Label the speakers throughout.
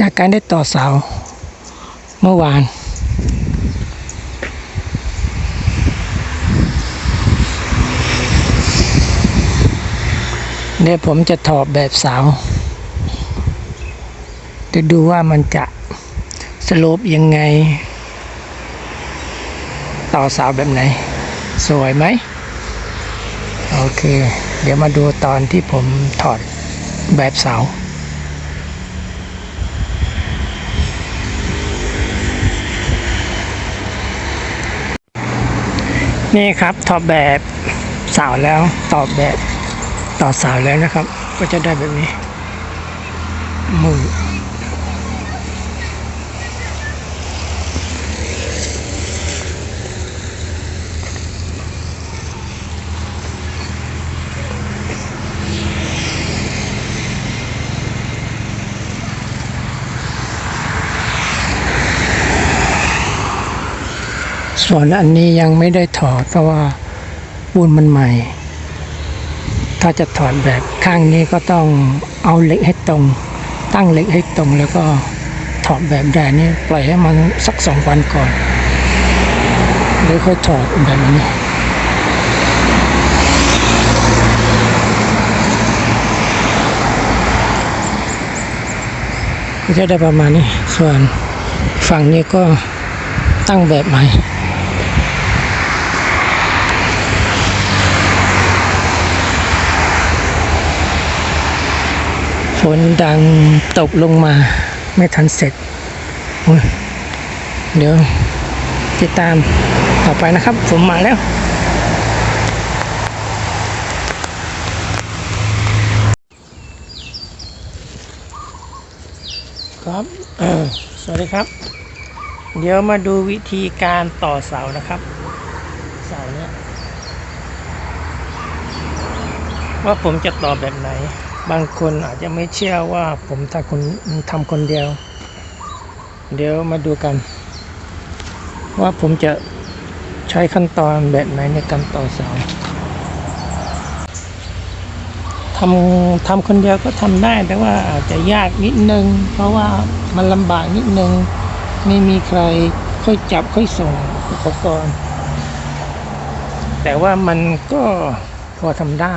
Speaker 1: จากการได้ต่อเสาเมื่อวาน เดี๋ยวผมจะถอดแบบเสาจะดูว่ามันจะสโลปยังไง ต่อเสาแบบไหน สวยไหม โอเค เดี๋ยวมาดูตอนที่ผมถอดแบบเสา นี่ครับถอดแบบสาวแล้วตอบแบบต่อสาวแล้วนะครับ ก็จะได้แบบนี้มือ ส่วนอันนี้ยังไม่ได้ถอดเพราะว่าปูนมันใหม่ ถ้าจะถอดแบบข้างนี้ก็ต้องเอาเหล็กให้ตรง ตั้งเหล็กให้ตรงแล้วก็ถอดแบบแดนนี่ปล่อยให้มันสักสองวันก่อนแล้วค่อยถอดแบบนี้ก็จะได้ประมาณนี้ ส่วนฝั่งนี้ก็ตั้งแบบใหม่ ฝนดังตกลงมา ไม่ทันเสร็จ เดี๋ยวติดตามต่อไปนะครับผมมาแล้วครับสวัสดีครับ เดี๋ยวมาดูวิธีการต่อเสานะครับ เสาเนี้ยว่าผมจะต่อแบบไหน บางคนอาจจะไม่เชื่อว่าผมทำคนทำคนเดียว เดี๋ยวมาดูกัน ว่าผมจะใช้ขั้นตอนแบบไหนในการต่อเสาทำทำคนเดียวก็ทำได้แต่ว่าอาจจะยากนิดนึง เพราะว่ามันลำบากนิดนึง ไม่มีใครค่อยจับค่อยส่งอุปกรณ์ แต่ว่ามันก็พอทำได้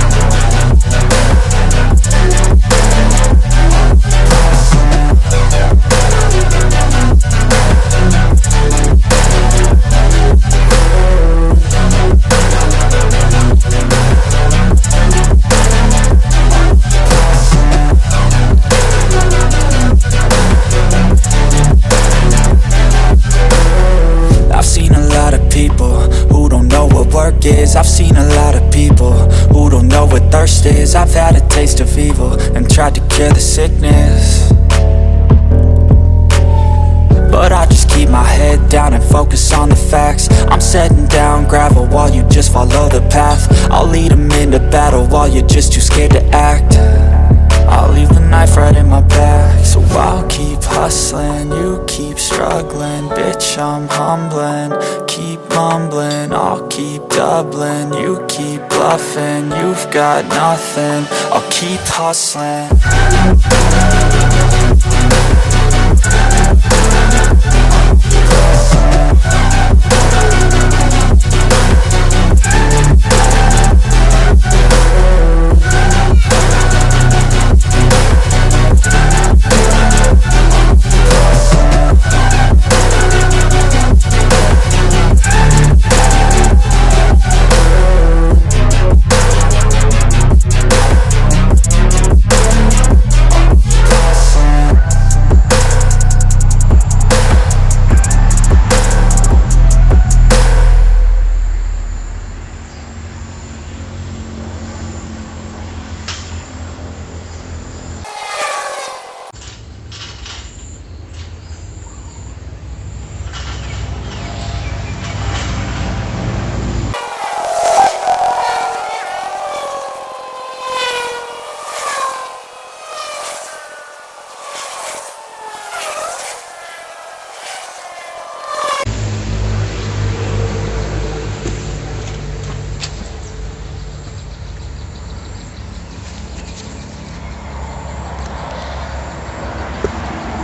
Speaker 2: I've seen a lot of people who don't know what thirst is. I've had a taste of evil and tried to cure the sickness. But I just keep my head down and focus on the facts. I'm setting down gravel while you just follow the path. I'll lead 'em into battle while you're just too scared to act. I'll leave the knife right in my back So I'll keep hustling, you keep struggling Bitch, I'm humbling, doubling, you keep bluffing You've got nothing, I'll keep hustling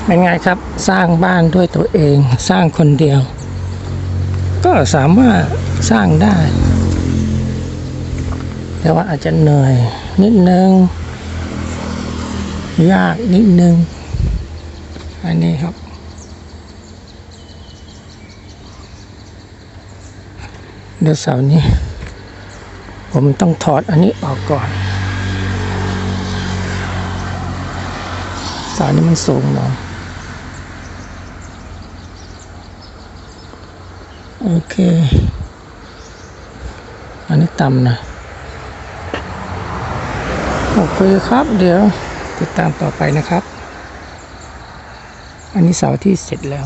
Speaker 1: เป็นไงครับสร้างบ้านด้วยตัวเองสร้างคนเดียว ก็สามารถสร้างได้ แต่ว่าอาจจะเหนื่อยนิดนึง ยากนิดนึง อันนี้ครับ เดี๋ยวเสาร์นี้ ผมต้องถอดอันนี้ออกก่อนเสานี้มันสูงหน่อย โอเค อันนี้ต่ำนะ โอเคครับ เดี๋ยวติดตามต่อไปนะครับ อันนี้เสาที่เสร็จแล้ว